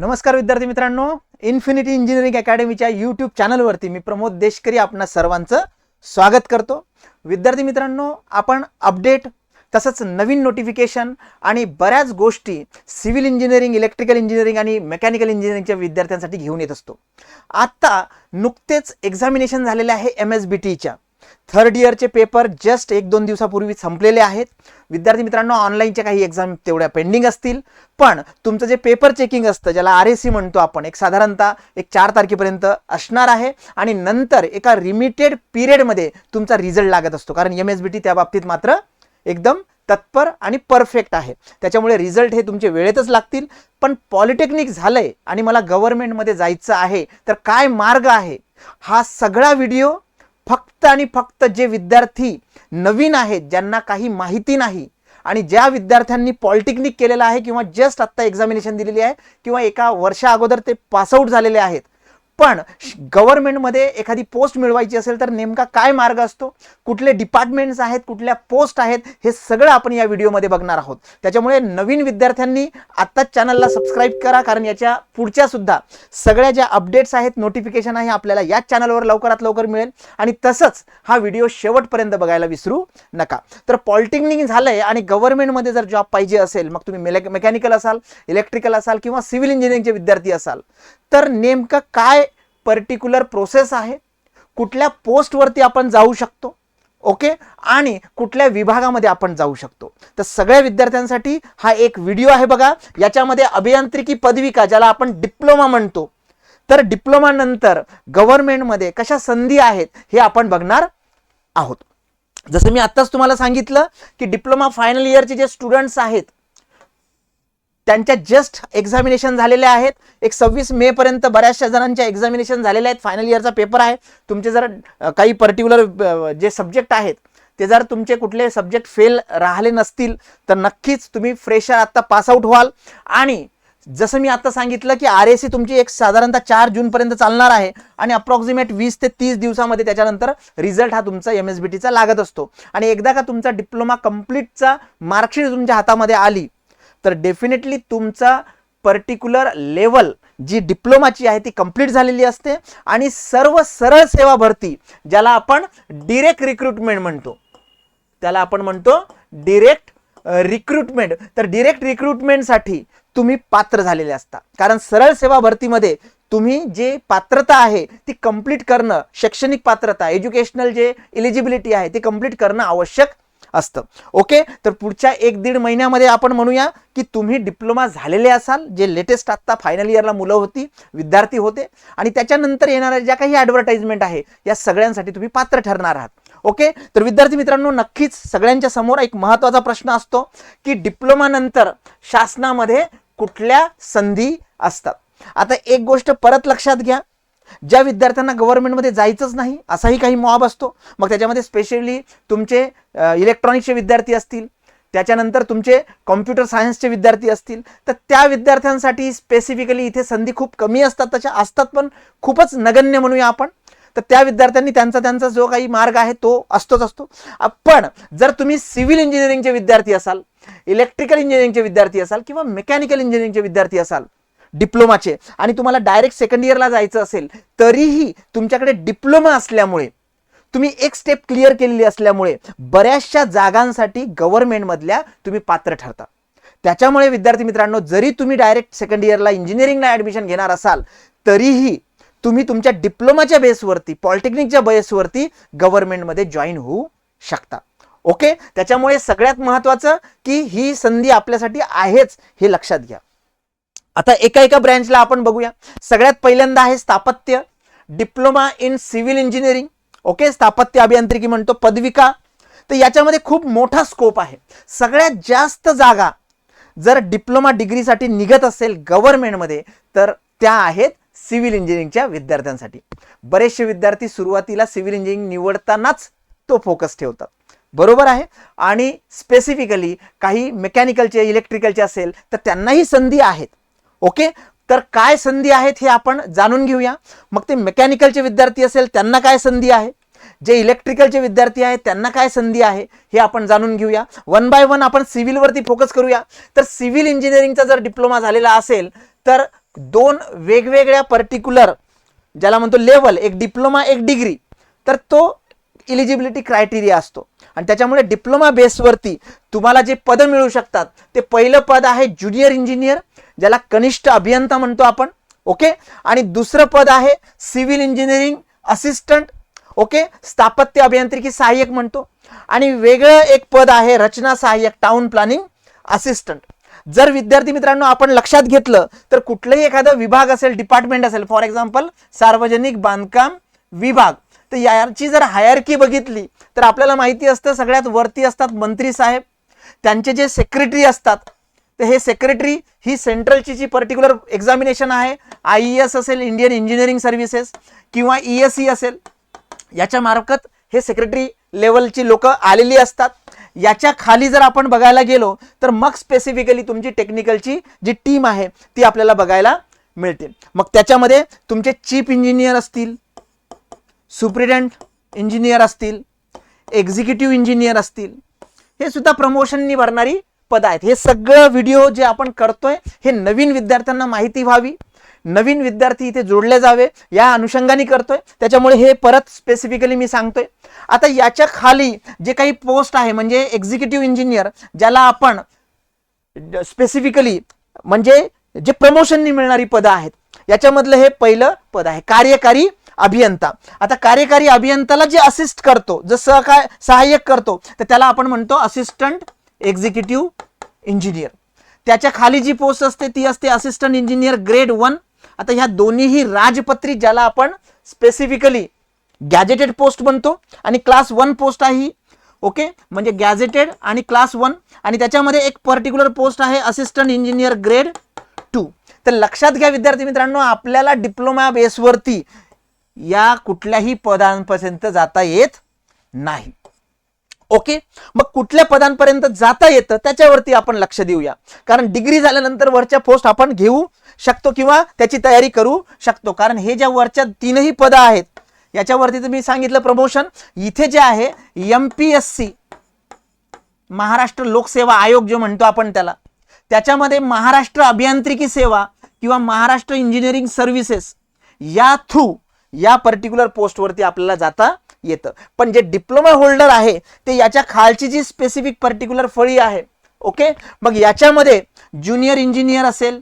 नमस्कार विद्यार्थी मित्रांनो इन्फिनिटी इंजिनिअरिंग अकॅडमीच्या यूट्यूब चॅनलवरती मी प्रमोद देशकरी आपणा सर्वांचं स्वागत करतो. विद्यार्थी मित्रांनो आपण अपडेट तसंच नवीन नोटिफिकेशन आणि बऱ्याच गोष्टी सिव्हिल इंजिनिअरिंग इलेक्ट्रिकल इंजिनिअरिंग आणि मेकॅनिकल इंजिनिअरिंगच्या विद्यार्थ्यांसाठी घेऊन येत असतो. आत्ता नुकतेच एक्झामिनेशन झालेले आहे एम एस बी टीच्या थर्ड इयरचे पेपर जस्ट एक दोन दिवसापूर्वी संपलेले आहेत. विद्यार्थी मित्रांनो ऑनलाईनच्या काही एक्झाम तेवढ्या पेंडिंग असतील. पण तुमचं जे पेपर चेकिंग असतं ज्याला आर एस सी म्हणतो आपण एक साधारणतः एक चार तारखेपर्यंत असणार आहे आणि नंतर एका लिमिटेड पिरियडमध्ये तुमचा रिझल्ट लागत असतो. कारण एम एस बी टी त्या बाबतीत मात्र एकदम तत्पर आणि परफेक्ट आहे. त्याच्यामुळे रिझल्ट हे तुमचे वेळेतच लागतील. पण पॉलिटेक्निक झालंय आणि मला गव्हर्नमेंटमध्ये जायचं आहे तर काय मार्ग आहे? हा सगळा व्हिडिओ फक्त आणि फक्त जे विद्यार्थी नवीन आहेत ज्यांना काही माहिती नाही आणि ज्या विद्यार्थ्यांनी पॉलिटेक्निक केलेलं आहे किंवा जस्ट आत्ता एक्झामिनेशन दिलेली आहे किंवा एका वर्षा अगोदर ते पासआउट झालेले आहेत पण गव्हर्नमेंटमध्ये एखादी पोस्ट मिळवायची असेल तर नेमका काय मार्ग असतो? कुठले डिपार्टमेंट्स आहेत? कुठल्या पोस्ट आहेत? हे सगळं आपण या व्हिडिओमध्ये बघणार आहोत. त्याच्यामुळे नवीन विद्यार्थ्यांनी आत्ताच चॅनलला सबस्क्राईब करा कारण याच्या पुढच्या सुद्धा सगळ्या ज्या अपडेट्स आहेत नोटिफिकेशन आहे आपल्याला याच चॅनलवर लवकरात लवकर मिळेल. आणि तसंच हा व्हिडिओ शेवटपर्यंत बघायला विसरू नका. तर पॉलिटेक्निक आहे आणि गव्हर्नमेंटमध्ये जर जॉब पाहिजे असेल मग तुम्ही मेले मेकॅनिकल असाल इलेक्ट्रिकल असाल किंवा सिव्हिल इंजिनिअरिंगचे विद्यार्थी असाल तर नेमकं काय पर्टिक्युलर प्रोसेस आहे. कुठल्या पोस्टवरती आपण जाऊ शकतो. ओके आणि कुठल्या विभागामध्ये आपण जाऊ शकतो. तर सगळ्या विद्यार्थ्यांसाठी हा एक व्हिडिओ आहे बघा. याच्यामध्ये अभियांत्रिकी पदविका ज्याला आपण डिप्लोमा म्हणतो. तर डिप्लोमानंतर गव्हर्नमेंटमध्ये कशा संधी आहेत हे आपण बघणार आहोत. जसं मी आत्ताच तुम्हाला सांगितलं की डिप्लोमा फायनल इयरचे जे स्टुडंट्स आहेत त्यांच्या जस्ट एक्झामिनेशन झालेले आहेत. एक सव्वीस मे पर्यंत बऱ्याचशा जणांच्या एक्झामिनेशन झालेल्या आहेत. फायनल इयरचा पेपर आहे. तुमचे जर काही पर्टिक्युलर जे सब्जेक्ट आहेत ते जर तुमचे कुठले सब्जेक्ट फेल राहिले नसतील तर नक्कीच तुम्ही फ्रेशर आत्ता पासआउट व्हाल. आणि जसं मी आता सांगितलं की आर एस सी तुमची एक साधारणतः चार जूनपर्यंत चालणार आहे. आणि अप्रॉक्सिमेट वीस ते तीस दिवसामध्ये त्याच्यानंतर रिझल्ट हा तुमचा एम एस बी टीचा लागत असतो. आणि एकदा का तुमचा डिप्लोमा कम्प्लीटचा मार्कशीट तुमच्या हातामध्ये आली तर डेफिनेटली तुमचा पर्टिक्युलर लेवल जी डिप्लोमाची आहे ती कंप्लीट झालेली असते. आणि सर्व सरळ सेवा भरती ज्याला आपण डिरेक्ट रिक्रुटमेंट म्हणतो. त्याला आपण म्हणतो डिरेक्ट रिक्रुटमेंट तर डिरेक्ट रिक्रुटमेंटसाठी तुम्ही पात्र झालेले असता. कारण सरळ सेवा भरतीमध्ये तुम्ही जे पात्रता आहे ती कंप्लीट करणं शैक्षणिक पात्रता एज्युकेशनल जे इलिजिबिलिटी आहे ती कंप्लीट करणं आवश्यक असतं. ओके? तर पुढच्या एक दीड महिन्यामध्ये आपण म्हणूया की तुम्ही डिप्लोमा झालेले असाल जे लेटेस्ट आत्ता फायनल इयरला मुलं होती विद्यार्थी होते आणि त्याच्यानंतर येणाऱ्या ज्या काही ॲडव्हर्टाइजमेंट आहे या सगळ्यांसाठी तुम्ही पात्र ठरणार आहात. ओके? तर विद्यार्थी मित्रांनो नक्कीच सगळ्यांच्या समोर एक महत्त्वाचा प्रश्न असतो की डिप्लोमानंतर शासनामध्ये कुठल्या संधी असतात? आता एक गोष्ट परत लक्षात घ्या ज्या विद्यार्थ्यांना गव्हर्नमेंटमध्ये जायचंच नाही असाही काही मॉब असतो. मग त्याच्यामध्ये स्पेशली तुमचे इलेक्ट्रॉनिक्सचे विद्यार्थी असतील. त्याच्यानंतर तुमचे कॉम्प्युटर सायन्सचे विद्यार्थी असतील. तर त्या विद्यार्थ्यांसाठी स्पेसिफिकली इथे संधी खूप कमी असतात तशा असतात पण खूपच नगण्य म्हणूया आपण. तर त्या विद्यार्थ्यांनी त्यांचा त्यांचा जो काही मार्ग आहे तो असतोच असतो. पण जर तुम्ही सिव्हिल इंजिनिअरिंगचे विद्यार्थी असाल इलेक्ट्रिकल इंजिनिअरिंगचे विद्यार्थी असाल किंवा मेकॅनिकल इंजिनिअरिंगचे विद्यार्थी असाल डिप्लोमाचे. आणि तुम्हाला डायरेक्ट सेकंड इयरला जायचं असेल तरीही तुमच्याकडे डिप्लोमा असल्यामुळे तुम्ही एक स्टेप क्लिअर केलेली असल्यामुळे बऱ्याचशा जागांसाठी गव्हर्नमेंटमधल्या तुम्ही पात्र ठरता. त्याच्यामुळे विद्यार्थी मित्रांनो जरी तुम्ही डायरेक्ट सेकंड इयरला इंजिनिअरिंगला ॲडमिशन घेणार असाल तरीही तुम्ही तुमच्या डिप्लोमाच्या बेसवरती पॉलिटेक्निकच्या बेसवरती गव्हर्नमेंटमध्ये जॉईन होऊ शकता. ओके त्याच्यामुळे सगळ्यात महत्त्वाचं की ही संधी आपल्यासाठी आहेच हे लक्षात घ्या. आता एका एका ब्रँचला आपण बघूया. सगळ्यात पहिल्यांदा आहे स्थापत्य. Diploma in civil engineering okay स्थापत्य अभियांत्रिकी म्हणतो पदविका. तर याच्यामध्ये खूप मोठा स्कोप आहे. सगळ्यात जास्त जागा जर डिप्लोमा डिग्रीसाठी निघत असेल गव्हर्नमेंटमध्ये तर त्या आहेत सिव्हिल इंजिनिअरिंगच्या विद्यार्थ्यांसाठी. बरेचसे विद्यार्थी सुरुवातीला सिव्हिल इंजिनिअरिंग निवडतानाच तो फोकस ठेवतात. बरोबर आहे? आणि स्पेसिफिकली काही मेकॅनिकलचे इलेक्ट्रिकलचे असेल तर त्यांनाही संधी आहेत. ओके? तर काय संधी आहेत हे आपण जाणून घेऊया. मग ते मेकॅनिकलचे विद्यार्थी असेल त्यांना काय संधी आहे? जे इलेक्ट्रिकलचे विद्यार्थी आहेत त्यांना काय संधी आहे? हे आपण जाणून घेऊया. वन बाय वन आपण सिव्हिलवरती फोकस करूया. तर सिव्हिल इंजिनिअरिंगचा जर डिप्लोमा झालेला असेल तर दोन वेगवेगळ्या पर्टिक्युलर ज्याला म्हणतो लेवल एक डिप्लोमा एक डिग्री तर तो इलिजिबिलिटी क्रायटेरिया असतो. आणि त्याच्यामुळे डिप्लोमा बेसवरती तुम्हाला जे पदं मिळू शकतात ते पहिलं पद आहे ज्युनियर इंजिनियर ज्याला कनिष्ठ अभियंता म्हणतो आपण ओके? आणि दुसरं पद आहे सिव्हिल इंजिनिअरिंग असिस्टंट ओके? स्थापत्य अभियांत्रिकी सहाय्यक म्हणतो. आणि वेगळं एक पद आहे रचना सहाय्यक टाउन प्लॅनिंग असिस्टंट जर विद्यार्थी मित्रांनो आपण लक्षात घेतलं तर कुठलंही एखादं विभाग असेल डिपार्टमेंट असेल फॉर एक्झाम्पल सार्वजनिक बांधकाम विभाग. तर याची जर हायरकी बघितली तर आपल्याला माहिती असतं सगळ्यात वरती असतात मंत्री साहेब. त्यांचे जे सेक्रेटरी असतात तर हे सेक्रेटरी ही सेंट्रलची जी पर्टिक्युलर एक्झामिनेशन आहे आय ई एस असेल इंडियन इंजिनिअरिंग सर्व्हिसेस किंवा ई एस सी असेल याच्या मार्फत हे सेक्रेटरी लेवलची लोक आलेली असतात. याच्या खाली जर आपण बघायला गेलो तर मग स्पेसिफिकली तुमची टेक्निकलची जी टीम आहे ती आपल्याला बघायला मिळते मग त्याच्यामध्ये तुमचे चीफ इंजिनियर असतील सुप्रिटेंट इंजिनियर असतील एक्झिक्युटिव्ह इंजिनियर असतील हे सुद्धा प्रमोशननी भरणारी पद आहेत. हे सगळं व्हिडिओ जे आपण करतोय हे नवीन विद्यार्थ्यांना माहिती व्हावी. नवीन विद्यार्थी इथे जोडले जावे या अनुषंगाने करतोय. त्याच्यामुळे हे परत स्पेसिफिकली मी सांगतोय. आता याच्या खाली जे काही पोस्ट आहे म्हणजे एक्झिक्युटिव्ह इंजिनियर ज्याला आपण स्पेसिफिकली म्हणजे जे प्रमोशननी मिळणारी पदं आहेत याच्यामधलं हे पहिलं पद आहे कार्यकारी अभियंता. आता कार्यकारी अभियंताला जे असिस्ट करतो जो सहकाय सहाय्यक करतो तर त्याला आपण म्हणतो असिस्टंट एक्झिक्युटिव्ह इंजिनियर त्याच्याखाली जी पोस्ट असते ती असते असिस्टंट इंजिनियर ग्रेड वन आता ह्या दोन्हीही राजपत्री ज्याला आपण स्पेसिफिकली गॅजेटेड पोस्ट बनतो आणि क्लास वन पोस्ट आहे ही. ओके म्हणजे गॅजेटेड आणि क्लास वन आणि त्याच्यामध्ये एक पर्टिक्युलर पोस्ट आहे असिस्टंट इंजिनियर ग्रेड टू तर लक्षात घ्या विद्यार्थी मित्रांनो आपल्याला डिप्लोमा बेसवरती या कुठल्याही पदांपर्यंत जाता येत नाही. ओके? मग कुठल्या पदांपर्यंत जाता येतं त्याच्यावरती आपण लक्ष देऊया. कारण डिग्री झाल्यानंतर वरच्या पोस्ट आपण घेऊ शकतो किंवा त्याची तयारी करू शकतो. कारण हे ज्या वरच्या तीनही पदं आहेत याच्यावरती तर मी सांगितलं प्रमोशन इथे जे आहे M P S C Maharashtra लोकसेवा आयोग जो म्हणतो आपण त्याला त्याच्यामध्ये महाराष्ट्र अभियांत्रिकी सेवा किंवा महाराष्ट्र इंजिनिअरिंग सर्व्हिसेस या थ्रू या पर्टिक्युलर पोस्टवरती आपल्याला जाता येतं. पण जे डिप्लोमा होल्डर आहे ते याच्या खालची जी स्पेसिफिक पर्टिक्युलर फळी आहे ओके मग याच्यामध्ये ज्युनियर इंजिनियर असेल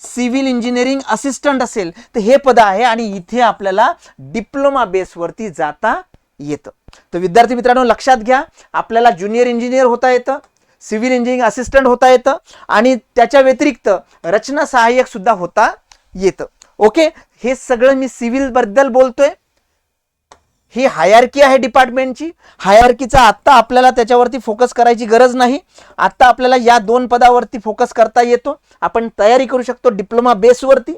सिव्हिल इंजिनिअरिंग असिस्टंट असेल तर हे पद आहे आणि इथे आपल्याला डिप्लोमा बेसवरती जाता येतं. तर विद्यार्थी मित्रांनो लक्षात घ्या आपल्याला ज्युनियर इंजिनियर होता येतं सिव्हिल इंजिनिअरिंग असिस्टंट होता येतं आणि त्याच्या व्यतिरिक्त रचना सहाय्यक सुद्धा होता येतं. ओके हे सगळं मी सिव्हिलबद्दल बोलतोय. ही हायरकी आहे डिपार्टमेंटची हायरकीचा आत्ता आपल्याला त्याच्यावरती फोकस करायची गरज नाही. आत्ता आपल्याला या दोन पदावरती फोकस करता येतो. आपण तयारी करू शकतो डिप्लोमा बेसवरती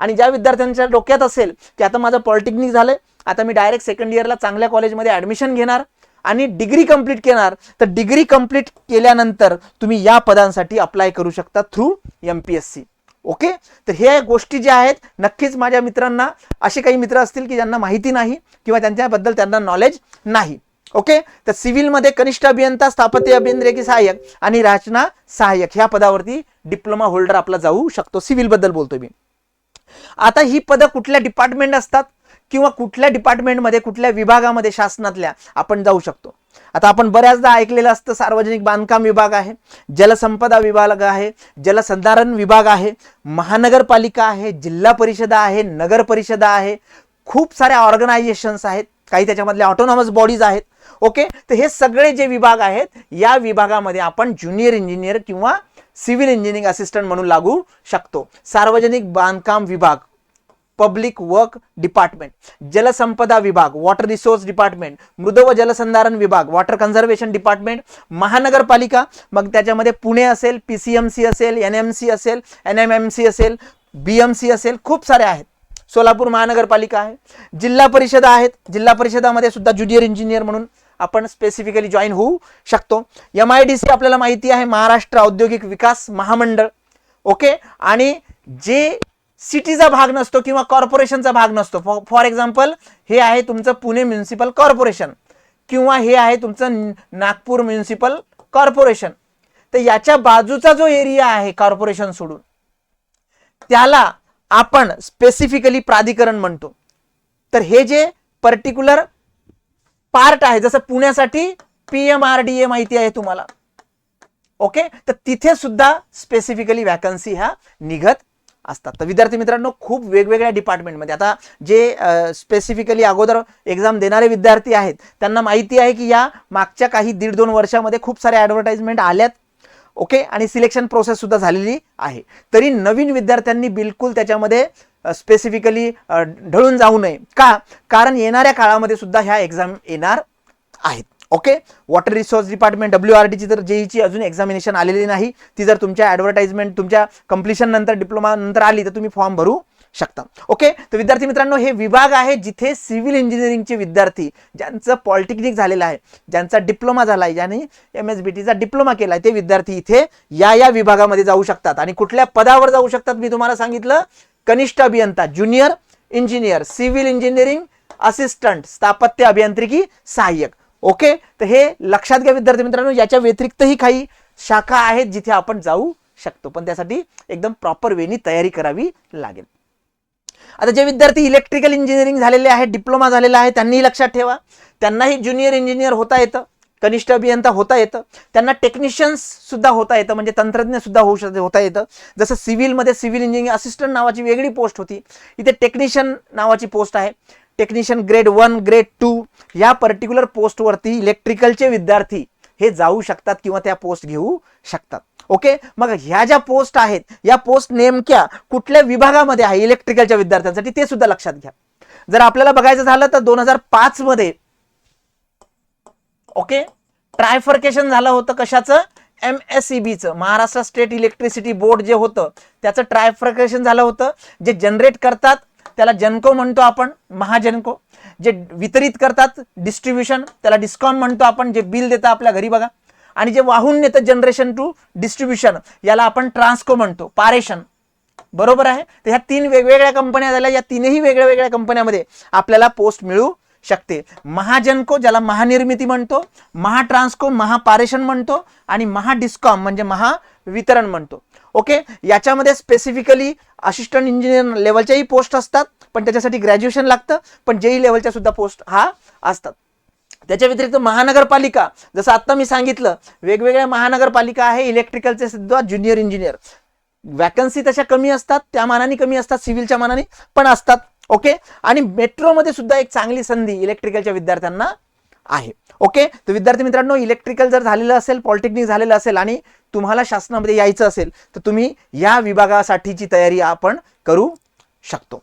आणि ज्या विद्यार्थ्यांच्या डोक्यात असेल की आता माझं पॉलिटेक्निक झालं आता मी डायरेक्ट सेकंड इयरला चांगल्या कॉलेजमध्ये ॲडमिशन घेणार आणि डिग्री कंप्लीट केणार तर डिग्री कंप्लीट केल्यानंतर तुम्ही या पदांसाठी अप्लाय करू शकता through M P S C okay? तर हे गोष्टी ज्या आहेत नक्कीच माझ्या मित्रांना असे काही मित्र असतील की ज्यांना माहिती नाही किंवा त्यांच्याबद्दल त्यांना नॉलेज नाही. ओके? तर सिव्हिलमध्ये कनिष्ठ अभियंता स्थापत्य अभियंत्रिकी सहाय्यक आणि रचना सहाय्यक ह्या पदावरती डिप्लोमा होल्डर आपला जाऊ शकतो. सिव्हिलबद्दल बोलतोय मी. आता ही पदं कुठल्या डिपार्टमेंट असतात? किंवा कुठल्या डिपार्टमेंटमध्ये कुठल्या विभागामध्ये शासनातल्या आपण जाऊ शकतो? आता आपण बऱ्याचदा ऐकलेलं असतं सार्वजनिक बांधकाम विभाग आहे जलसंपदा विभाग आहे जलसंधारण विभाग आहे महानगरपालिका आहे जिल्हा परिषद आहे नगर परिषद आहे खूप साऱ्या ऑर्गनायझेशन्स आहेत काही त्याच्यामधले ऑटोनॉमस बॉडीज आहेत ओके तर हे सगळे जे विभाग आहेत या विभागामध्ये आपण ज्युनियर इंजिनियर किंवा सिव्हिल इंजिनिअरिंग असिस्टंट म्हणून लागू शकतो. सार्वजनिक बांधकाम विभाग पब्लिक वर्क डिपार्टमेंट जलसंपदा विभाग वॉटर रिसोर्स डिपार्टमेंट मृद व जलसंधारण विभाग वॉटर कन्झर्वेशन डिपार्टमेंट महानगरपालिका मग त्याच्यामध्ये पुणे असेल पी सी एम सी असेल एन एम सी असेल एन एम एम सी असेल बी एम सी असेल खूप सारे आहेत. सोलापूर महानगरपालिका आहे. जिल्हा परिषद आहेत. जिल्हा परिषदामध्ये सुद्धा ज्युनियर इंजिनियर म्हणून आपण स्पेसिफिकली जॉईन होऊ शकतो. एम आय डी सी आपल्याला माहिती आहे. महाराष्ट्र औद्योगिक विकास महामंडळ. ओके आणि जे सिटीचा भाग नसतो किंवा कॉर्पोरेशनचा भाग नसतो. फॉर एक्झाम्पल हे आहे तुमचं पुणे म्युन्सिपल कॉर्पोरेशन किंवा हे आहे तुमचं नागपूर म्युन्सिपल कॉर्पोरेशन. तर याच्या बाजूचा जो एरिया आहे कॉर्पोरेशन सोडून त्याला आपण स्पेसिफिकली प्राधिकरण म्हणतो. तर हे जे पर्टिक्युलर पार्ट आहे जसं पुण्यासाठी P M R D A माहिती आहे तुम्हाला. ओके तर तिथे सुद्धा स्पेसिफिकली वॅकन्सी ह्या निघत असतात. तर विद्यार्थी मित्रांनो खूप वेगवेगळ्या डिपार्टमेंटमध्ये आता जे स्पेसिफिकली अगोदर एक्झाम देणारे विद्यार्थी आहेत त्यांना माहिती आहे की या मागच्या काही दीड दोन वर्षामध्ये खूप साऱ्या ॲडव्हर्टाइजमेंट आल्यात. ओके आणि सिलेक्शन प्रोसेस सुद्धा झालेली आहे. तरी नवीन विद्यार्थ्यांनी बिलकुल त्याच्यामध्ये स्पेसिफिकली ढळून जाऊ नये. का? कारण येणाऱ्या काळामध्ये सुद्धा ह्या एक्झाम येणार आहेत. Okay? Water resource department W R टीची जर जेईची अजून एक्झामिनेशन आलेली नाही. ती जर तुमच्या ॲडव्हर्टाइजमेंट तुमच्या कम्प्लिशन नंतर डिप्लोमा नंतर आली तर तुम्ही फॉर्म भरू शकता. ओके? तर विद्यार्थी मित्रांनो हे विभाग आहे जिथे सिव्हिल इंजिनिअरिंगचे विद्यार्थी ज्यांचं पॉलिटेक्निक झालेलं आहे ज्यांचा डिप्लोमा झाला आहे ज्यांनी एम एस बी टीचा डिप्लोमा केला आहे ते विद्यार्थी इथे या या विभागामध्ये जाऊ शकतात. आणि कुठल्या पदावर जाऊ शकतात मी तुम्हाला सांगितलं. कनिष्ठ अभियंता junior engineer civil engineering assistant स्थापत्य अभियांत्रिकी सहाय्यक. ओके? तर हे लक्षात घ्या विद्यार्थी मित्रांनो याच्या व्यतिरिक्तही काही शाखा आहेत जिथे आपण जाऊ शकतो. पण त्यासाठी एकदम प्रॉपर वेनी तयारी करावी लागेल. आता जे विद्यार्थी इलेक्ट्रिकल इंजिनिअरिंग झालेले आहेत डिप्लोमा झालेला आहे त्यांनीही लक्षात ठेवा. त्यांनाही ज्युनियर इंजिनियर होता येतं कनिष्ठ अभियंता होता येतं. त्यांना टेक्निशियन्स सुद्धा होता येतं म्हणजे तंत्रज्ञ सुद्धा होऊ शकते होता येतं. जसं सिव्हिलमध्ये सिव्हिल इंजिनिअरिंग असिस्टंट नावाची वेगळी पोस्ट होती. इथे टेक्निशियन नावाची पोस्ट आहे. Technician grade one grade two या पर्टिक्युलर पोस्टवरती इलेक्ट्रिकलचे विद्यार्थी हे जाऊ शकतात किंवा त्या पोस्ट घेऊ शकतात. ओके? मग ह्या ज्या पोस्ट आहेत या पोस्ट नेमक्या कुठल्या विभागामध्ये आहे इलेक्ट्रिकलच्या विद्यार्थ्यांसाठी ते सुद्धा लक्षात घ्या. जर आपल्याला बघायचं झालं तर दोन हजार पाच मध्ये ओके? ट्रायफर्केशन झालं होतं कशाचं? एम एस सी बीचं. महाराष्ट्र स्टेट इलेक्ट्रिसिटी बोर्ड जे होतं त्याचं ट्रायफर्केशन झालं होतं. जे जनरेट करतात त्याला जनको म्हणतो आपण महाजनको जे वितरित करतात डिस्ट्रीब्युशन त्याला डिस्कॉम म्हणतो आपण जे बिल देतं आपल्या घरी बघा. आणि जे वाहून नेतं जनरेशन टू डिस्ट्रीब्युशन याला आपण ट्रान्सको म्हणतो पारेशन बरोबर आहे? तर ह्या तीन वेगवेगळ्या कंपन्या झाल्या या तीनही वेगळ्या वेगळ्या कंपन्यामध्ये आपल्याला पोस्ट मिळू शकते. महाजनको ज्याला महानिर्मिती म्हणतो महाट्रान्सको महापारेशन म्हणतो आणि महाडिस्कॉम म्हणजे महावितरण म्हणतो. ओके? याच्यामध्ये स्पेसिफिकली असिस्टंट इंजिनियर लेवलच्याही पोस्ट असतात पण त्याच्यासाठी ग्रॅज्युएशन लागतं पण जेई लेवलच्या सुद्धा पोस्ट हा असतात. त्याच्या व्यतिरिक्त महानगरपालिका जसं आत्ता मी सांगितलं वेगवेगळ्या महानगरपालिका आहे इलेक्ट्रिकलचे सुद्धा ज्युनियर इंजिनियर वॅकन्सी तशा कमी असतात त्या मानाने कमी असतात सिव्हिलच्या मानाने पण असतात. ओके? आणि मेट्रोमध्ये सुद्धा एक चांगली संधी इलेक्ट्रिकलच्या विद्यार्थ्यांना आहे. ओके? तर विद्यार्थी मित्रांनो इलेक्ट्रिकल जर झालेलं असेल पॉलिटेक्निक झालेलं असेल आणि तुम्हाला शासनामध्ये यायचं असेल तर तुम्ही या विभागासाठीची तयारी आपण करू शकतो.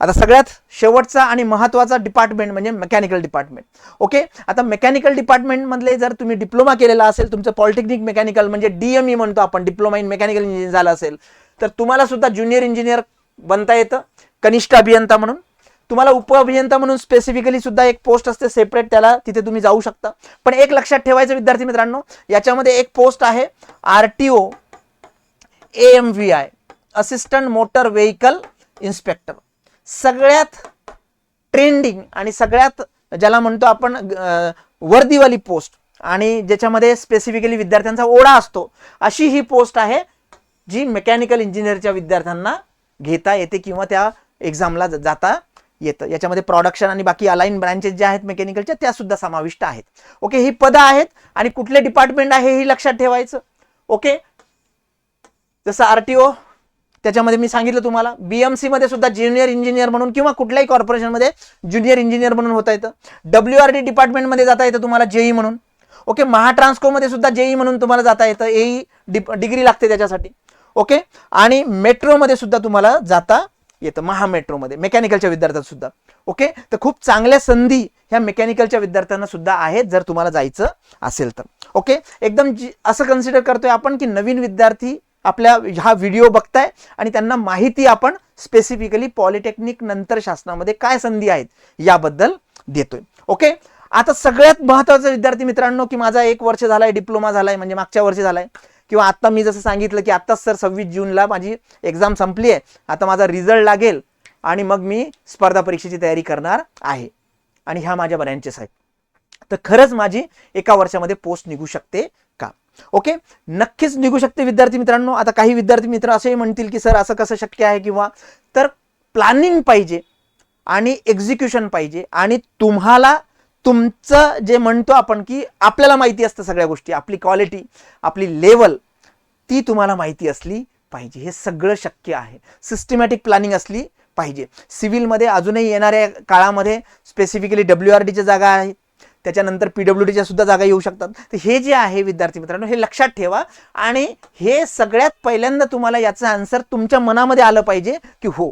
आता सगळ्यात शेवटचा आणि महत्त्वाचा डिपार्टमेंट म्हणजे मेकॅनिकल डिपार्टमेंट ओके? आता मेकॅनिकल डिपार्टमेंटमधले जर तुम्ही डिप्लोमा केलेला असेल तुमचं पॉलिटेक्निक मेकॅनिकल म्हणजे डीएमई म्हणतो आपण डिप्लोमा इन मेकॅनिकल इंजिनिअर झालं असेल तर तुम्हाला सुद्धा ज्युनियर इंजिनियर बनता येतं. कनिष्ठ अभियंता म्हणून. तुम्हाला उप अभियंता म्हणून स्पेसिफिकली सुद्धा एक पोस्ट असते सेपरेट त्याला तिथे तुम्ही जाऊ शकता. पण एक लक्षात ठेवायचं विद्यार्थी मित्रांनो याच्यामध्ये एक पोस्ट आहे R T O A M V I assistant motor vehicle inspector सगळ्यात ट्रेंडिंग आणि सगळ्यात ज्याला म्हणतो आपण वर्दीवाली पोस्ट आणि ज्याच्यामध्ये स्पेसिफिकली विद्यार्थ्यांचा ओढा असतो अशी ही पोस्ट आहे जी मेकॅनिकल इंजिनिअरच्या विद्यार्थ्यांना घेता येते किंवा त्या एक्झामला जाता येतं. याच्यामध्ये प्रॉडक्शन आणि बाकी अलाईन ब्रांचेस ज्या आहेत मेकॅनिकलच्या त्या सुद्धा समाविष्ट आहेत. ओके ही पदं आहेत आणि कुठले डिपार्टमेंट आहे हे लक्षात ठेवायचं. ओके जसं आर टी ओ त्याच्यामध्ये मी सांगितलं तुम्हाला बीएमसी मध्ये सुद्धा ज्युनियर इंजिनियर म्हणून किंवा कुठल्याही कॉर्पोरेशनमध्ये ज्युनियर इंजिनियर म्हणून होता येतं. डब्ल्यू आर डी डिपार्टमेंटमध्ये जाता येतं तुम्हाला जेई म्हणून. ओके महाट्रान्सकोमध्ये सुद्धा जेई म्हणून तुम्हाला जाता येतं. एई डिग्री लागते त्याच्यासाठी. ओके आणि मेट्रोमध्ये सुद्धा तुम्हाला जाता येतं महामेट्रोमध्ये मेकॅनिकलच्या विद्यार्थ्यांना सुद्धा. ओके? तर खूप चांगल्या संधी ह्या मेकॅनिकलच्या विद्यार्थ्यांना सुद्धा आहेत जर तुम्हाला जायचं असेल तर. ओके? एकदम जी असं कन्सिडर करतोय आपण की नवीन विद्यार्थी आपल्या हा व्हिडिओ बघताय आणि त्यांना माहिती आपण स्पेसिफिकली पॉलिटेक्निक नंतर शासनामध्ये काय संधी आहेत याबद्दल देतोय. ओके? आता सगळ्यात महत्वाचं विद्यार्थी मित्रांनो की माझा एक वर्ष झालाय डिप्लोमा झालाय म्हणजे मागच्या वर्षी झालाय. किंवा आत्ता मी जसं सांगितलं की आत्ताच सर सव्वीस जूनला माझी एक्झाम संपली आहे आता माझा रिझल्ट लागेल आणि मग मी स्पर्धा परीक्षेची तयारी करणार आहे. आणि ह्या माझ्या ब्रँचेस आहेत. तर खरंच माझी एका वर्षामध्ये पोस्ट निघू शकते का? ओके नक्कीच निघू शकते विद्यार्थी मित्रांनो. आता काही विद्यार्थी मित्र असेही म्हणतील की सर असं कसं शक्य आहे? किंवा तर प्लॅनिंग पाहिजे आणि एक्झिक्युशन पाहिजे आणि तुम्हाला तुमचं जे म्हणतो आपण की आपल्याला माहिती असतं सगळ्या गोष्टी आपली क्वालिटी आपली लेवल ती तुम्हाला माहिती असली पाहिजे. हे सगळं शक्य आहे. सिस्टमॅटिक प्लॅनिंग असली पाहिजे. सिव्हिलमध्ये अजूनही येणाऱ्या काळामध्ये स्पेसिफिकली डब्ल्यू आर डीच्या जागा आहेत. त्याच्यानंतर पी डब्ल्यू डीच्या सुद्धा जागा येऊ शकतात. तर हे जे आहे विद्यार्थी मित्रांनो हे लक्षात ठेवा. आणि हे सगळ्यात पहिल्यांदा तुम्हाला याचं आन्सर तुमच्या मनामध्ये आलं पाहिजे की हो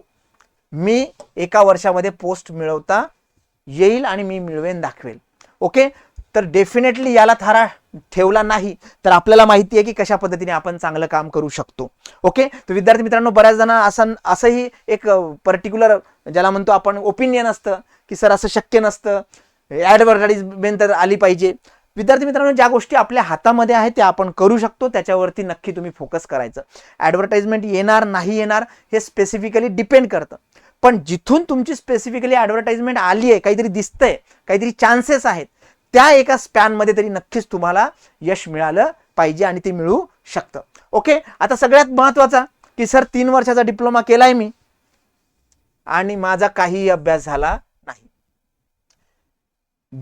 मी एका वर्षामध्ये पोस्ट मिळवता येईल आणि मी मिळवेन दाखवेल. ओके तर डेफिनेटली याला थारा ठेवला नाही तर आपल्याला माहिती आहे की कशा पद्धतीने आपण चांगलं काम करू शकतो. ओके तर विद्यार्थी मित्रांनो बऱ्याच जण असं असंही एक पर्टिक्युलर ज्याला म्हणतो आपण ओपिनियन असतं की सर असं शक्य नसतं ॲडव्हर्टाईजमेंट तर आली पाहिजे. विद्यार्थी मित्रांनो ज्या गोष्टी आपल्या हातामध्ये आहेत त्या आपण करू शकतो त्याच्यावरती नक्की तुम्ही फोकस करायचं. ॲडव्हर्टाईजमेंट येणार नाही येणार हे स्पेसिफिकली डिपेंड करतं. पण जिथून तुमची स्पेसिफिकली ॲडव्हर्टाईजमेंट आली आहे काहीतरी दिसतंय काहीतरी चान्सेस आहेत त्या एका स्पॅनमध्ये तरी नक्कीच तुम्हाला यश मिळालं पाहिजे आणि ते मिळू शकतं. ओके आता सगळ्यात महत्त्वाचा की सर तीन वर्षाचा डिप्लोमा केलाय मी आणि माझा काहीही अभ्यास झाला नाही.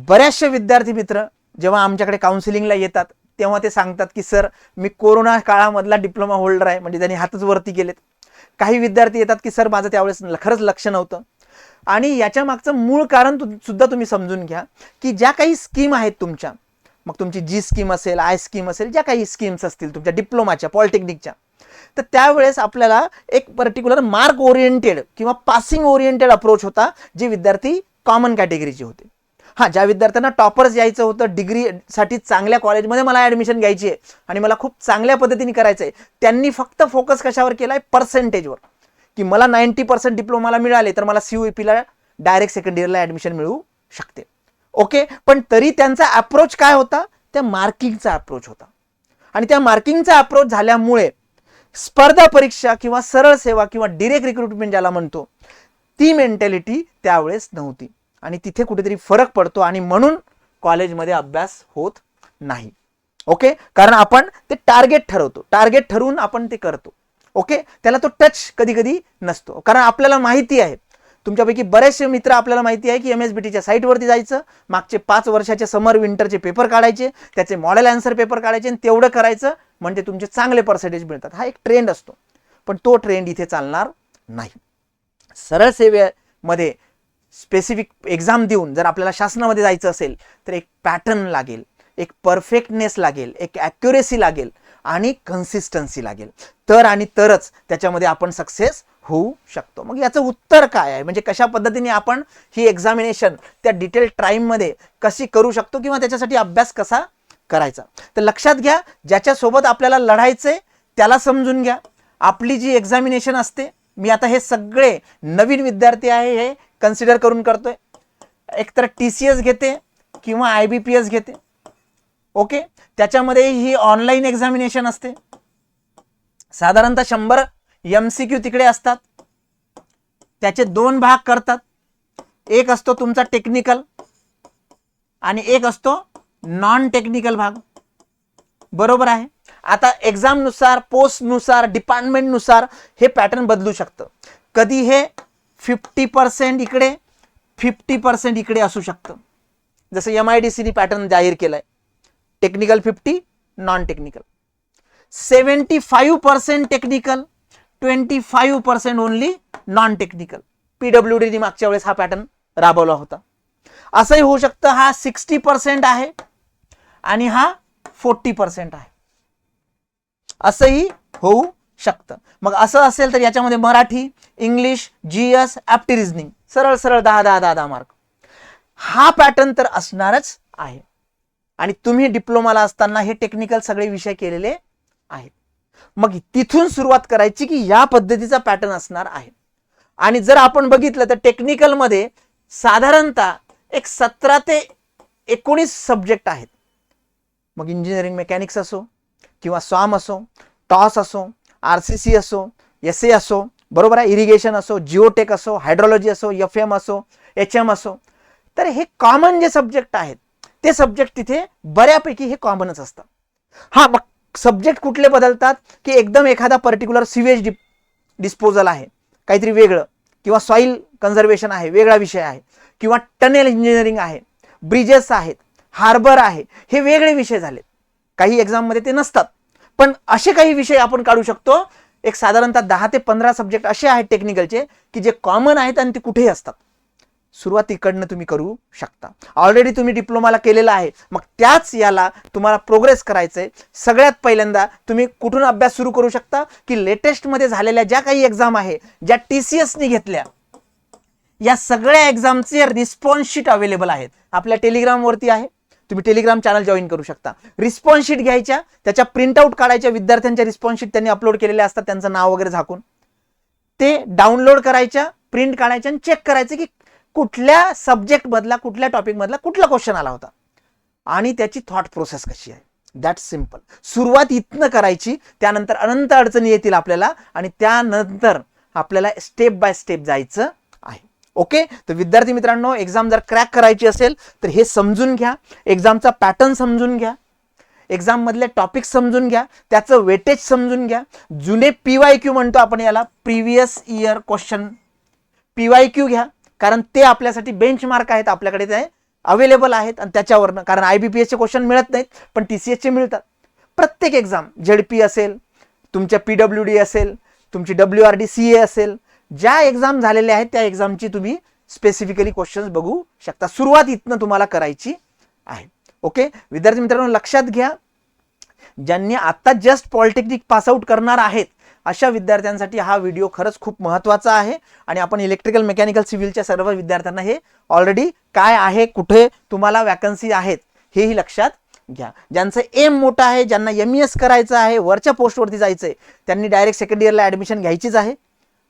बऱ्याचशे विद्यार्थी मित्र जेव्हा आमच्याकडे काउन्सिलिंगला येतात तेव्हा ते सांगतात की सर मी कोरोना काळामधला डिप्लोमा होल्डर आहे. म्हणजे त्यांनी हातच वरती केलेत. काही विद्यार्थी येतात की सर माझं त्यावेळेस खरंच लक्ष नव्हतं. आणि याच्या मागचं मूळ कारण तु सुद्धा तुम्ही समजून घ्या की ज्या काही स्कीम आहेत तुमच्या मग तुमची जी स्कीम असेल आय स्कीम असेल ज्या काही स्कीम्स असतील तुमच्या डिप्लोमाच्या पॉलिटेक्निकच्या तर त्यावेळेस आपल्याला एक पर्टिक्युलर मार्क ओरिएंटेड किंवा पासिंग ओरिएंटेड अप्रोच होता जे विद्यार्थी कॉमन कॅटेगरीचे होते. हां ज्या विद्यार्थ्यांना टॉपर्स यायचं होतं डिग्रीसाठी चांगल्या कॉलेजमध्ये मला ॲडमिशन घ्यायची आहे आणि मला खूप चांगल्या पद्धतीने करायचं आहे त्यांनी फक्त फोकस कशावर केला आहे पर्सेंटेजवर की मला नाईन्टी पर्सेंट डिप्लोमाला मिळाले तर मला सी यू पीला डायरेक्ट सेकंड इयरला ॲडमिशन मिळू शकते. ओके पण तरी त्यांचा अप्रोच काय होता? त्या मार्किंगचा अप्रोच होता. आणि त्या मार्किंगचा अप्रोच झाल्यामुळे स्पर्धा परीक्षा किंवा सरळ सेवा किंवा डिरेक्ट रिक्रुटमेंट ज्याला म्हणतो ती मेंटॅलिटी त्यावेळेस नव्हती. आणि तिथे कुठेतरी फरक पडतो आणि म्हणून कॉलेजमध्ये अभ्यास होत नाही. ओके? कारण आपण ते टार्गेट ठरवतो. टार्गेट ठरवून आपण ते करतो. ओके? त्याला तो टच कधी कधी नसतो. कारण आपल्याला माहिती आहे. तुमच्यापैकी बरेचसे मित्र आपल्याला माहिती आहे की एम एस बी टीच्या साईटवरती जायचं मागचे पाच वर्षाचे समर विंटरचे पेपर काढायचे त्याचे मॉडेल आन्सर पेपर काढायचे आणि तेवढं करायचं म्हणजे तुमचे चांगले पर्सेंटेज मिळतात. हा एक ट्रेंड असतो. पण तो ट्रेंड इथे चालणार नाही. सरळ सेवेमध्ये स्पेसिफिक एक्झाम देऊन जर आपल्याला शासनामध्ये जायचं असेल तर एक पॅटर्न लागेल एक परफेक्टनेस लागेल एक ॲक्युरेसी लागेल आणि कन्सिस्टन्सी लागेल. तर आणि तरच त्याच्यामध्ये आपण सक्सेस होऊ शकतो. मग याचं उत्तर काय आहे? म्हणजे कशा पद्धतीने आपण ही एक्झामिनेशन त्या डिटेल टाईममध्ये कशी करू शकतो किंवा त्याच्यासाठी अभ्यास कसा करायचा? तर लक्षात घ्या ज्याच्यासोबत आपल्याला लढायचं आहे त्याला समजून घ्या. आपली जी एक्झामिनेशन असते मी आता हे सगळे नवीन विद्यार्थी आहे हे कन्सिडर करून करतोय. एकतर टी सी एस घेते किंवा आय बी पी एस घेते. ओके त्याच्यामध्ये ही ऑनलाईन एक्झामिनेशन असते. साधारणतः शंभर एम सी क्यू तिकडे असतात. त्याचे दोन भाग करतात. एक असतो तुमचा टेक्निकल आणि एक असतो नॉन टेक्निकल भाग. बरोबर आहे. आता एक्झामनुसार पोस्टनुसार डिपार्टमेंटनुसार हे पॅटर्न बदलू शकतं. कधी हे फिफ्टी पर्सेंट इकडे फिफ्टी पर्सेंट इकडे असू शकतं. जसं एम आय डी सीनी पॅटर्न जाहीर केलाय. Technical fifty non technical seventy five percent technical twenty five percent only non technical P W डीने मागच्या वेळेस हा पॅटर्न राबवला होता. असंही होऊ शकतं हा सिक्स्टी पर्सेंट आहे आणि हा फोर्टी पर्सेंट आहे. असंही होऊ शकतं. मग असं असेल तर याच्यामध्ये Marathi English G S apti reasoning सरळ सरळ दहा दहा दहा दहा मार्क. हा पॅटर्न तर असणारच आहे. आणि तुम्ही डिप्लोमाला असताना हे टेक्निकल सगळे विषय केलेले आहेत. मग तिथून सुरुवात करायची की या पद्धतीचा पॅटर्न असणार आहे. आणि जर आपण बघितलं तर टेक्निकलमध्ये साधारणतः एक सतरा ते एकोणीस सब्जेक्ट आहेत. मग इंजिनिअरिंग मेकॅनिक्स असो किंवा स्वाम असो टॉस असो आर सी सी असो एस ए असो बरोबर आहे? इरिगेशन असो जिओटेक असो हायड्रोलॉजी असो एफ एम असो एच एम असो. तर हे कॉमन जे सब्जेक्ट आहेत ते सब्जेक्ट तिथे बऱ्यापैकी हे कॉमनच असतात हा मग सब्जेक्ट कुठले बदलतात? की एकदम एखादा पर्टिक्युलर सिवेज डि डिस्पोजल आहे काहीतरी वेगळं किंवा सॉईल कन्झर्वेशन आहे वेगळा विषय आहे किंवा टनेल इंजिनिअरिंग आहे ब्रिजेस आहेत हार्बर आहे. हे वेगळे विषय झाले काही एक्झाममध्ये ते नसतात. पण असे काही विषय आपण काढू शकतो. एक साधारणतः दहा ते पंधरा सब्जेक्ट असे आहेत टेक्निकलचे की जे कॉमन आहेत आणि ते कुठेही असतात. सुरुवात इकडनं तुम्ही करू शकता. ऑलरेडी तुम्ही डिप्लोमाला केलेला आहे. मग त्याच याला तुम्हाला प्रोग्रेस करायचं आहे सगळ्यात पहिल्यांदा तुम्ही कुठून अभ्यास सुरू करू शकता? की लेटेस्टमध्ये झालेल्या ज्या काही एक्झाम आहे ज्या टी सी एसनी घेतल्या या सगळ्या एक्झामचे रिस्पॉन्स शीट अवेलेबल आहेत. आपल्या टेलिग्रामवरती आहे. तुम्ही टेलिग्राम चॅनल जॉईन करू शकता. रिस्पॉन्स शीट घ्यायच्या त्याच्या प्रिंटआउट काढायच्या विद्यार्थ्यांच्या रिस्पॉन्स शीट त्यांनी अपलोड केलेल्या असतात त्यांचं नाव वगैरे झाकून. ते डाउनलोड करायच्या प्रिंट काढायच्या आणि चेक करायचं की कुठल्या सब्जेक्टमधला कुठल्या टॉपिकमधला कुठला क्वेश्चन आला होता. आणि त्याची थॉट प्रोसेस कशी आहे? दॅट सिंपल सुरुवात इथनं करायची त्यानंतर अनंत अडचणी येतील आपल्याला आणि त्यानंतर आपल्याला स्टेप बाय स्टेप जायचं ओके? तर विद्यार्थी मित्रांनो एक्झाम जर क्रॅक करायची असेल तर हे समजून घ्या. एक्झामचा पॅटर्न समजून घ्या. एक्झाम मधले टॉपिक समजून घ्या. त्याचं वेटेज समजून घ्या. जुने पी वाय क्यू म्हणतो आपण याला previous year question P Y Q घ्या. कारण ते आपल्यासाठी बेंचमार्क आहेत आपल्याकडे ते अवेलेबल आहेत आणि त्याच्यावरनं. कारण आय बी पी एसचे क्वेश्चन मिळत नाहीत पण टी सी एसचे मिळतात. प्रत्येक एक्झाम झेड पी असेल तुमच्या पी डब्ल्यू डी असेल तुमची W R D C A असेल ज्या एक्झाम झालेल्या आहेत त्या एक्झामची तुम्ही स्पेसिफिकली क्वेश्चन्स बघू शकता. सुरुवात इथनं तुम्हाला करायची आहे. ओके विद्यार्थी मित्रांनो लक्षात घ्या. ज्यांनी आत्ता जस्ट पॉलिटेक्निक पासआउट करणार आहेत अशा विद्यार्थ्यांसाठी हा व्हिडिओ खरंच खूप महत्त्वाचा आहे. आणि आपण इलेक्ट्रिकल मेकॅनिकल सिव्हिलच्या सर्व विद्यार्थ्यांना हे ऑलरेडी काय आहे कुठे तुम्हाला वॅकन्सी आहेत हेही लक्षात घ्या. ज्यांचं एम मोठं आहे ज्यांना एम ई एस करायचं आहे वरच्या पोस्टवरती जायचं आहे त्यांनी डायरेक्ट सेकंड इयरला ॲडमिशन घ्यायचीच आहे.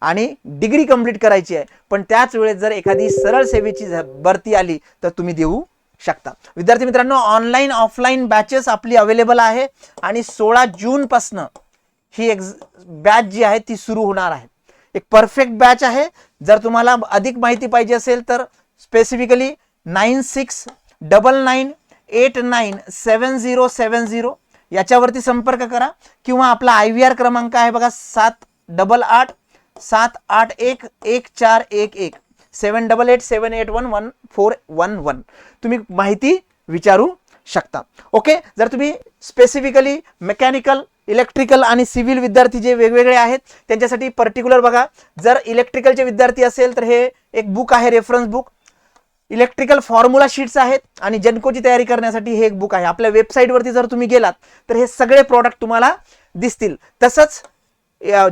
आणि डिग्री कंप्लीट करायची आहे. पण त्याच वेळेस जर एखादी सरळ सेवेची भरती आली तर तुम्ही देऊ शकता. विद्यार्थी मित्रांनो ऑनलाईन ऑफलाईन बॅचेस आपली अवेलेबल आहे. आणि सोळा जूनपासनं ही एक्झ बॅच जी आहे ती सुरू होणार आहे. एक परफेक्ट बॅच आहे. जर तुम्हाला अधिक माहिती पाहिजे असेल तर specifically nine six double nine eight nine seven zero seven zero याच्यावरती संपर्क करा. किंवा आपला आय व्ही आर क्रमांक आहे बघा सात डबल आठ सात आठ एक एक चार एक एक. Seven double eight seven eight one one four one one. तुम्ही माहिती विचारू शकता. ओके? जर तुम्ही स्पेसिफिकली मेकॅनिकल इलेक्ट्रिकल आणि सिव्हिल विद्यार्थी जे वेगवेगळे आहेत त्यांच्यासाठी पर्टिक्युलर बघा. जर इलेक्ट्रिकलचे विद्यार्थी असेल तर हे एक बुक आहे reference book electrical formula sheets आहेत आणि जनकोची तयारी करण्यासाठी हे एक बुक आहे. आपल्या वेबसाईटवरती जर तुम्ही गेलात तर हे सगळे प्रॉडक्ट तुम्हाला दिसतील. तसंच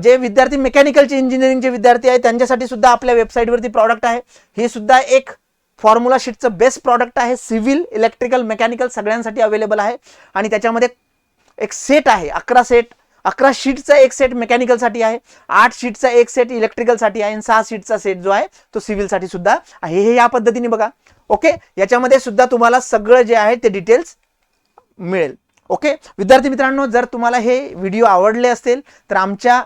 जे विद्यार्थी मेकॅनिकलचे इंजिनिअरिंगचे विद्यार्थी आहेत त्यांच्यासाठी सुद्धा आपल्या वेबसाईटवरती प्रॉडक्ट आहे. हे सुद्धा एक फॉर्म्युला शीटचं बेस्ट प्रॉडक्ट आहे. सिव्हिल इलेक्ट्रिकल मेकॅनिकल सगळ्यांसाठी अवेलेबल आहे. आणि त्याच्यामध्ये एक सेट आहे अकरा सेट अकरा शीटचा एक सेट मेकॅनिकलसाठी आहे आठ शीटचा एक सेट इलेक्ट्रिकलसाठी आहे आणि सहा शीटचा सेट जो आहे तो सिव्हिलसाठी सुद्धा आहे. हे या पद्धतीने बघा. ओके याच्यामध्ये सुद्धा तुम्हाला सगळं जे आहे ते डिटेल्स मिळेल. ओके? विद्यार्थी मित्रांनो जर तुम्हाला हे व्हिडिओ आवडले असेल तर आमच्या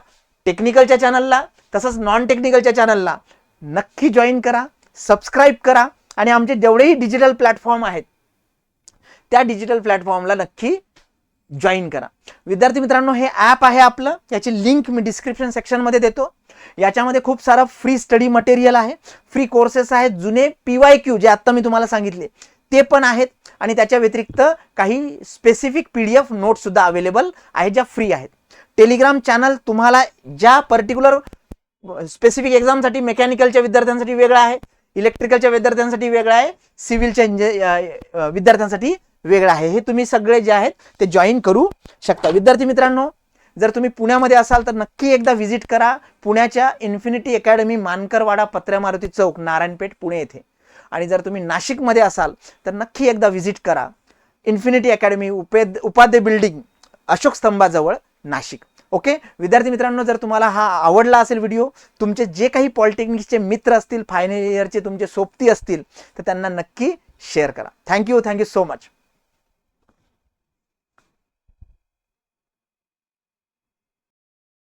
टेक्निकलच्या चॅनलला तसंच नॉन टेक्निकलच्या चॅनलला नक्की जॉईन करा सबस्क्राईब करा आणि आमचे जेवढेही डिजिटल प्लॅटफॉर्म आहेत त्या डिजिटल प्लॅटफॉर्मला नक्की जॉईन करा. विद्यार्थी मित्रांनो हे ॲप आहे आपलं याची लिंक मी डिस्क्रिप्शन सेक्शनमध्ये देतो. याच्यामध्ये खूप सारं फ्री स्टडी मटेरियल आहे फ्री कोर्सेस आहेत जुने पी वाय क्यू जे आत्ता मी तुम्हाला सांगितले. ते पण आहेत आणि त्याच्या व्यतिरिक्त काही स्पेसिफिक पी डी एफ नोट्ससुद्धा अवेलेबल आहेत ज्या फ्री आहेत. टेलिग्राम चॅनल तुम्हाला ज्या पर्टिक्युलर स्पेसिफिक एक्झामसाठी मेकॅनिकलच्या विद्यार्थ्यांसाठी वेगळा आहे इलेक्ट्रिकलच्या विद्यार्थ्यांसाठी वेगळा आहे सिव्हिलच्या इंजि विद्यार्थ्यांसाठी वेगळा आहे. हे तुम्ही सगळे जे आहेत ते जॉईन करू शकता. विद्यार्थी मित्रांनो जर तुम्ही पुण्यामध्ये असाल तर नक्की एकदा व्हिजिट करा. पुण्याच्या इन्फिनिटी अकॅडमी मानकरवाडा पत्र्या मारुती चौक नारायणपेठ पुणे येथे. आणि जर तुम्ही नाशिकमध्ये असाल तर नक्की एकदा व्हिजिट करा. इन्फिनिटी अकॅडमी उपेद उपाध्ये बिल्डिंग अशोक स्तंभाजवळ नाशिक. ओके विद्यार्थी मित्रांनो जर तुम्हाला हा आवडला असेल व्हिडिओ तुमचे जे काही पॉलिटेक्निकचे मित्र असतील फायनल इयरचे तुमचे सोबती असतील तर त्यांना नक्की शेअर करा. Thank you thank you so much